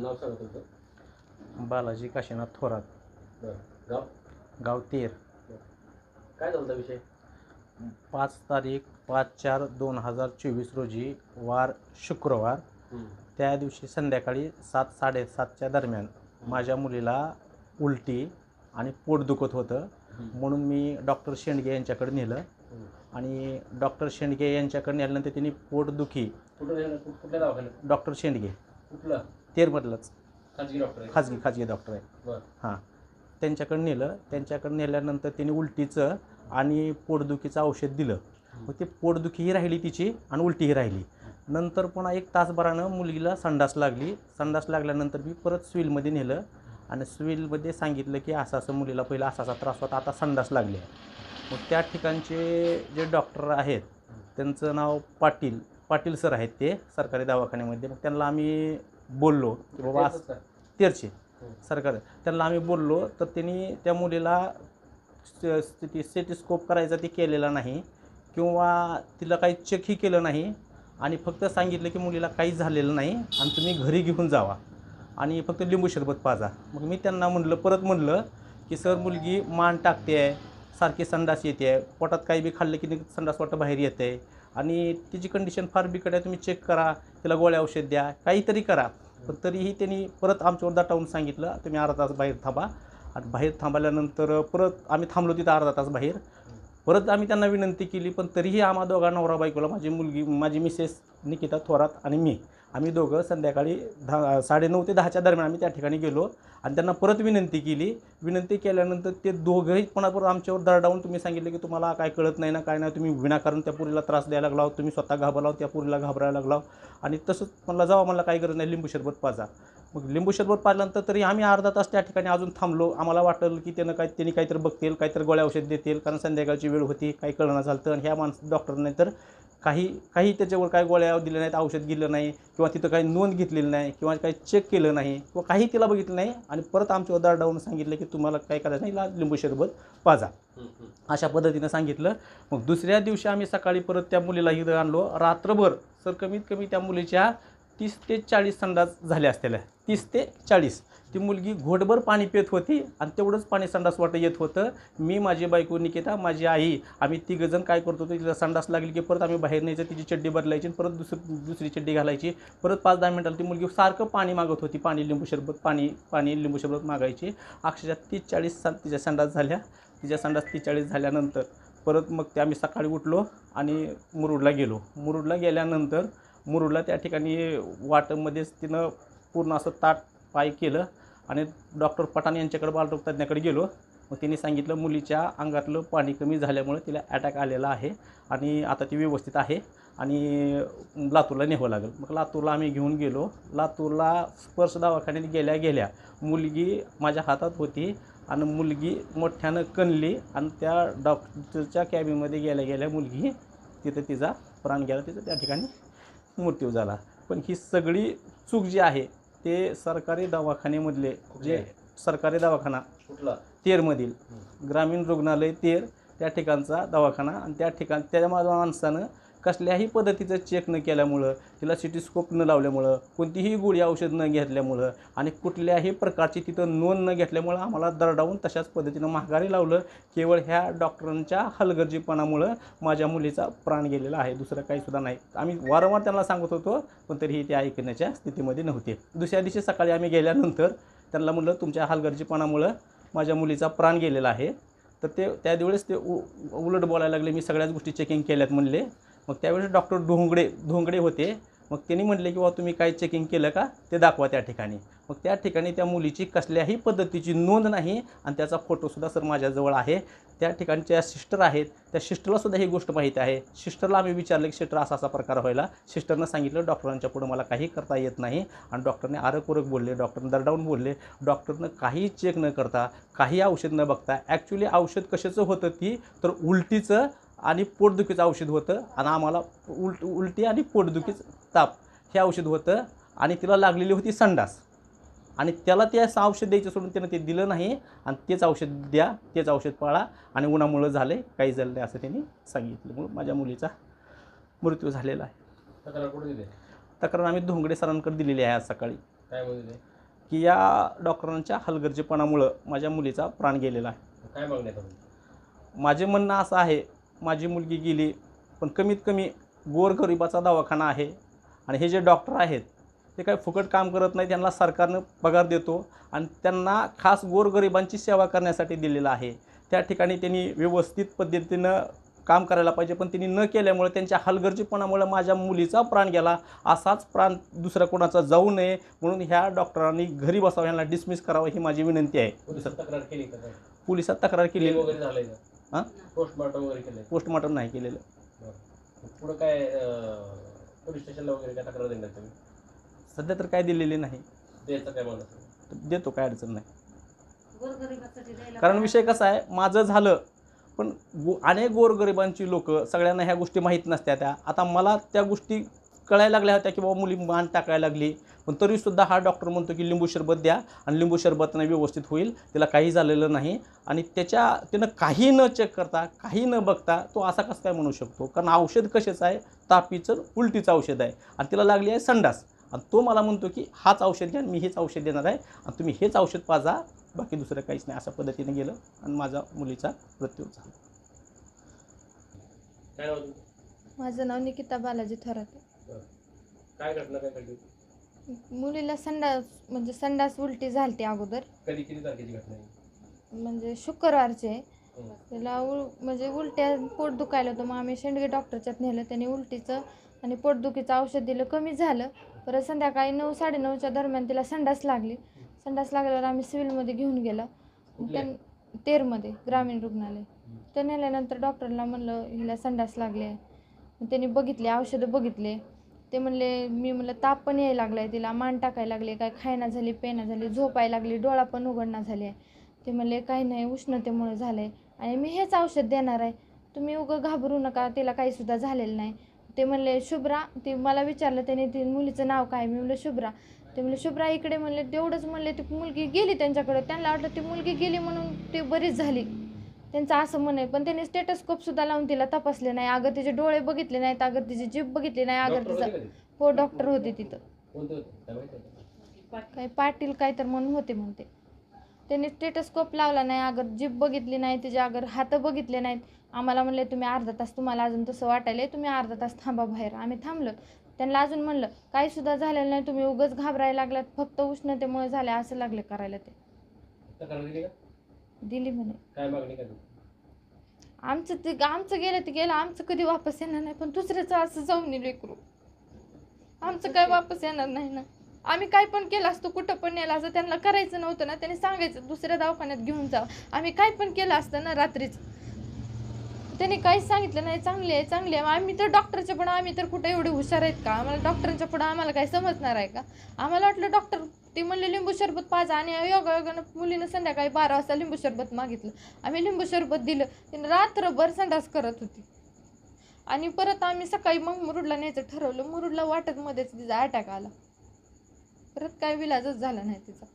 नाव सांगा तुमचं. बालाजी काशीनाथ थोरात. बरं. गाव? गाव तेर. काय झालं होता विषय? पाच तारीख पाच चार दोन हजार चोवीस रोजी वार शुक्रवार. त्या दिवशी संध्याकाळी सात साडेसातच्या दरम्यान माझ्या मुलीला उलटी आणि पोट दुखत होतं. म्हणून मी डॉक्टर शेंडगे यांच्याकडे नेलं. हम्म. आणि डॉक्टर शेंडगे यांच्याकडे नेल्यानंतर त्यांनी पोटदुखी कुठं कुठल्या दवाखान्यात? डॉक्टर शेंडगे. कुठलं? तेरमधलंच. खाजगी डॉक्टर आहे. खाजगी खाजगी डॉक्टर आहे. बरं. हां. त्यांच्याकडे नेलं. त्यांच्याकडे नेल्यानंतर त्यांनी उलटीचं आणि पोटदुखीचं औषध दिलं. मग ते पोटदुखीही राहिली तिची आणि उलटीही राहिली. नंतर पुन्हा एक तासभरानं मुलगीला संडास लागली. संडास लागल्यानंतर मी परत स्विलमध्ये नेलं आणि स्विलमध्ये सांगितलं की असं असं मुलीला पहिला असा असा त्रास होता आता संडास लागली आहे. मग त्या ठिकाणचे जे डॉक्टर आहेत त्यांचं नाव पाटील पाटील सर आहेत ते सरकारी दवाखान्यामध्ये. मग त्यांना आम्ही बोललो की बाबा असं? तेरचे हं. सरकार त्यांना आम्ही बोललो तर त्यांनी त्या मुलीला सेटिस्कोप करायचा ते केलेला नाही किंवा तिला काही चेकही केलं नाही आणि फक्त सांगितलं की मुलीला काहीच झालेलं नाही आणि तुम्ही घरी घेऊन जावा आणि फक्त लिंबू सरबत पाजा मग मी त्यांना म्हणलं परत म्हणलं की सर मुलगी मान टाकते आहे सारखी संडास येते आहे पोटात काही बी खाल्लं की संडास वाटतं बाहेर येते आहे आणि तिची कंडिशन फार बिकट आहे तुम्ही चेक करा तिला गोळ्या औषध द्या काहीतरी करा. पण तरीही त्यांनी परत आमच्यावर दाटावून सांगितलं तुम्ही अर्धा तास बाहेर थांबा. आणि बाहेर थांबल्यानंतर परत आम्ही थांबलो तिथं अर्धा तास बाहेर. परत आम्ही त्यांना विनंती केली पण तरीही आम्हा दोघा नवरा बायकोला माझी मुलगी माझी मिसेस निकिता थोरात आणि मी आम्ही दोघं संध्याकाळी दहा साडेनऊ ते दहाच्या दरम्यान आम्ही त्या ठिकाणी गेलो. आणि त्यांना परत विनंती केली. विनंती केल्यानंतर ते दोघंही पुन्हा आमच्यावर दरडावून तुम्ही सांगितलं की तुम्हाला काय कळत नाही ना काय नाही तुम्ही विनाकारण त्या पुरीला त्रास द्यायला लागला तुम्ही स्वतः घाबरलाव त्या पुरीला घाबरायला लागला आणि तसंच मला जावा मला काही गरज नाही लिंबू सरबत पाजा. मग लिंबू सरबत पाजल्यानंतर तरी आम्ही अर्धा तास त्या ठिकाणी अजून थांबलो. आम्हाला वाटलं की त्यानं काय त्यांनी काहीतरी बघतील काहीतरी गोळ्या औषध देतील कारण संध्याकाळची वेळ होती काही कळणं झालं आणि ह्या माणसं डॉक्टरने तर काही काही त्याच्यावर काय गोळ्या दिल्या नाहीत औषध दिलं नाही किंवा तिथं काही नोंद घेतलेली नाही किंवा काही चेक केलं नाही किंवा काही तिला बघितलं नाही आणि परत आमच्यावर दारडावून सांगितलं की तुम्हाला काय करायचं नाही लिंबू सरबत पाजा. अशा पद्धतीनं सांगितलं. मग दुसऱ्या दिवशी आम्ही सकाळी परत त्या मुलीला इथं आणलो. रात्रभर सर कमीत कमी त्या मुलीच्या तीस ते चाळीस संडास झाल्या असलेल्या तीस ते चाळीस. ती मुलगी घोटभर पाणी पित होती आणि तेवढंच पाणी संडास वाटत येत होतं. मी माझी बायको निकिता माझी आई आम्ही तिघंजण काय करत होतो तिला संडास लागली की परत आम्ही बाहेर न्यायचं तिची चड्डी बदलायची परत दुसरी दुसरी चड्डी घालायची. परत पाच दहा मिनिटाला ती मुलगी सारखं पाणी मागत होती पाणी लिंबू सरबत पाणी पाणी लिंबू सरबत मागायची. अक्षरशः तीस चाळीस सा तिच्या संडास झाल्या. तिच्या संडास तीस चाळीस झाल्यानंतर परत मग ते आम्ही सकाळी उठलो आणि मुरुडला गेलो. मुरुडला गेल्यानंतर मुरुडला त्या ठिकाणी वाटमध्येच तिनं पूर्ण असं ताट पाय केलं. आणि डॉक्टर पठाण यांच्याकडे बालरोगतज्ञाकडे गेलो. मग त्यांनी सांगितलं मुलीच्या अंगातलं पाणी कमी झाल्यामुळे तिला अटॅक आलेला आहे आणि आता ती व्यवस्थित आहे आणि लातूरला न्यावं लागेल. मग लातूरला आम्ही घेऊन गेलो. लातूरला स्पर्श दवाखान्यात गेल्या गेल्या मुलगी माझ्या हातात होती आणि मुलगी मोठ्यानं कणली आणि त्या डॉक्टरच्या कॅबिनमध्ये गेल्या गेल्या मुलगी तिथं तिचा प्राण गेला. तिथं त्या ठिकाणी मृत्यू झाला. पण ही सगळी चूक जी आहे ते सरकारी दवाखान्यामधले जे सरकारी दवाखाना कुठला? तेरमधील ग्रामीण रुग्णालय तेर त्या ठिकाणचा दवाखाना आणि त्या ठिकाण त्या माझ्या माणसानं कसल्याही पद्धतीचं चेक न केल्यामुळं तिला सिटीस्कोप न लावल्यामुळं कोणतीही गोळी औषध न घेतल्यामुळं आणि कुठल्याही प्रकारची तिथं नोंद न घेतल्यामुळं आम्हाला दरडावून तशाच पद्धतीनं महागारी लावलं. केवळ ह्या डॉक्टरांच्या हलगर्जीपणामुळं माझ्या मुलीचा प्राण गेलेला आहे. दुसरं काही सुद्धा नाही. आम्ही वारंवार त्यांना सांगत होतो पण तरीही ते ऐकण्याच्या स्थितीमध्ये नव्हते. दुसऱ्या दिवशी सकाळी आम्ही गेल्यानंतर त्यांना म्हणलं तुमच्या हलगर्जीपणामुळं माझ्या मुलीचा प्राण गेलेला आहे. तर ते त्यावेळेस ते उ उलट बोलायला लागले. मी सगळ्याच गोष्टी चेकिंग केल्यात म्हणले. मग त्यावेळेस डॉक्टर ढोंगडे ढोंगडे होते. मग त्यांनी म्हटले की बा तुम्ही काय चेकिंग केलं का? ते दाखवा त्या ठिकाणी. मग त्या ठिकाणी त्या मुलीची कसल्याही पद्धतीची नोंद नाही आणि त्याचा फोटोसुद्धा सर माझ्याजवळ आहे. त्या ठिकाणच्या सिस्टर आहेत. त्या सिस्टरलासुद्धा ही गोष्ट माहिती आहे. सिस्टरला आम्ही विचारलं की सिस्टर असा असा प्रकार व्हायला. सिस्टरनं सांगितलं डॉक्टरांच्या पुढं मला काही करता येत नाही. आणि डॉक्टरने आरक बोलले डॉक्टरने दरडावून बोलले डॉक्टरनं काही चेक न करता काही औषध न बघता ॲक्च्युली औषध कशाचं होतं ती? तर उलटीचं आणि पोटदुखीचं औषध होतं आणि आम्हाला उलट उलटी आणि पोटदुखीचं ताप हे औषध होतं आणि तिला लागलेली होती संडास. आणि त्याला ते असं औषध द्यायचं सोडून त्यानं ते दिलं नाही आणि तेच औषध द्या तेच औषध पाळा आणि उन्हामुळं झाले काही झालं नाही असं त्यांनी सांगितलं. म्हणून माझ्या मुलीचा मृत्यू झालेला आहे. तक्रार कुठे दिली? तक्रार आम्ही धोंगडे सरांकडे दिलेली आहे आज सकाळी. काय की या डॉक्टरांच्या हलगर्जीपणामुळं माझ्या मुलीचा प्राण गेलेला आहे. काय मागण्यात आलं माझे म्हणणं असं आहे माझी मुलगी गेली पण कमीत कमी गोरगरिबाचा दवाखाना आहे आणि हे जे डॉक्टर आहेत ते काही फुकट काम करत नाही त्यांना सरकारनं पगार देतो आणि त्यांना खास गोरगरिबांची सेवा करण्यासाठी दिलेलं आहे. त्या ठिकाणी त्यांनी व्यवस्थित पद्धतीनं काम करायला पाहिजे पण त्यांनी न केल्यामुळे त्यांच्या हलगर्जीपणामुळे माझ्या मुलीचा प्राण गेला. असाच प्राण दुसऱ्या कोणाचा जाऊ नये म्हणून ह्या डॉक्टरांनी घरी बसावं यांना डिसमिस करावं ही माझी विनंती आहे. पोलिसात तक्रार केली पोलिसात तक्रार केली. वगैरे झालंय का? हां? पोस्टमॉर्टम वगैरे पोस्टमॉर्टम नाही केलेलं. पुढं काय पोलीस स्टेशनला वगैरे काय तक्रार देणार तुम्ही? सध्या तर काय दिलेली नाही. द्यायचं काय देतो काय अडचण नाही. कारण विषय कसा आहे माझं झालं पण गो अनेक गोरगरिबांची लोक सगळ्यांना ह्या गोष्टी माहीत नसत्या त्या. आता मला त्या गोष्टी कळायला लागल्या होत्या की बाबा मुली मान टाकायला लागली. पण तरीसुद्धा हा डॉक्टर म्हणतो की लिंबू सरबत द्या आणि लिंबू सरबतनं व्यवस्थित होईल. तिला काही झालेलं नाही. आणि त्याच्या त्यानं काही न चेक करता काही न बघता तो असा कसं काय म्हणू शकतो? कारण औषध कशाचं आहे? तापीचं उलटीचं औषध आहे. आणि तिला लागली आहे संडास. आणि तो मला म्हणतो की हाच औषध घ्या मी हेच औषध देणार आहे. आणि तुम्ही हेच औषध पाजा. बाकी दुसरं काहीच नाही. अशा पद्धतीने गेलं आणि माझा मुलीचा मृत्यू झाला? माझं नाव निकिता बालाजी थोरात काय घटना काय घडली मुलीला संडास म्हणजे संडास उलटी झालती अगोदर. कधी किती तारखेची घटना आहे? म्हणजे शुक्रवारचे. हं. त्याला उल म्हणजे उलट्या पोट दुखायला होतं. मग आम्ही शेंडगे डॉक्टरच्यात नेलं. त्याने उलटीचं आणि पोटदुखीचं औषध दिलं. कमी झालं. परत संध्याकाळी नऊ साडेनऊच्या दरम्यान तिला संडास लागली. संडास लागल्यावर आम्ही सिव्हिलमध्ये घेऊन गेलो. कुठल्या? त्यां तेरमध्ये ग्रामीण रुग्णालय. तर नेल्यानंतर डॉक्टरला म्हणलं हिला संडास लागले मग त्यांनी बघितले औषधं बघितले. ते म्हणले मी म्हणलं ताप पण यायला लागलाय तिला मान टाकायला लागले काय खायना झाली पेना झाली झोपायला लागली डोळा पण उघडना झाली. आहे ते म्हणले काही नाही उष्णतेमुळे झालं आहे आणि मी हेच औषध देणार आहे. तुम्ही उगं घाबरू नका तिला काहीसुद्धा झालेलं नाही. ते म्हणले शुभ्रा ते मला विचारलं त्याने ती मुलीचं नाव काय? मी म्हणलं शुभ्रा. ते म्हणले शुभ्रा इकडे म्हणले तेवढंच म्हणले ती मुलगी गेली त्यांच्याकडे. त्यांना वाटलं ती मुलगी गेली म्हणून ती बरीच झाली. त्यांचं असं म्हणे पण त्यांनी स्टेटस्कोप सुद्धा लावून तिला तपासले नाही. अगं तिचे डोळे बघितले नाहीत. अगं तिची जीभ बघितली नाही. अगं डॉक्टर तिचा का? हो डॉक्टर होते तिथं. कोणते काय माहिती? काय पाटील काय तर म्हणून होते म्हणते. त्यांनी स्टेटस्कोप लावला नाही. अगर जीभ बघितली नाही तिचे अगर हात बघितले नाहीत. आम्हाला म्हणले तुम्ही अर्धा तास तुम्हाला अजून तसं वाटायला तुम्ही अर्धा तास थांबा बाहेर. आम्ही थांबलो. त्यांना अजून म्हणलं काही सुद्धा झालेलं नाही. तुम्ही उगच घाबरायला लागलात. फक्त उष्णतेमुळे झाले. असं लागले करायला ते. तक्रार दिली का? दिली म्हणे. काय मागणी काय आमचं ते आमचं गेलं ते गेलं आमचं कधी वापस येणार नाही पण दुसऱ्याचं असं जाऊन लेकरू आमचं काय वापस येणार नाही ना. आम्ही काय पण केलं असतं कुठं पण नेलं असतं त्यांना करायचं नव्हतं ना त्यांनी सांगायचं दुसऱ्या दवाखान्यात घेऊन जा. आम्ही काय पण केलं असतं ना रात्रीच. त्यांनी काहीच सांगितलं नाही चांगली आहे चांगली आहे. आम्ही तर डॉक्टरच्या पुढं आम्ही तर कुठे एवढे हुशार आहेत का? आम्हाला डॉक्टरांच्या पुढं आम्हाला काही समजणार आहे का? आम्हाला वाटलं डॉक्टर ते म्हणले लिंबू सरबत पाजा. आणि योगा योगानं मुलीनं संध्याकाळी बारा वाजता लिंबू सरबत मागितलं. आम्ही लिंबू सरबत दिलं. तिने रात्रभर संडास करत होती. आणि परत आम्ही सकाळी मग मुरुडला न्यायचं ठरवलं. मुरुडला वाटत मध्येच तिचा अटॅक आला. परत काय विलाजच झाला नाही तिचा.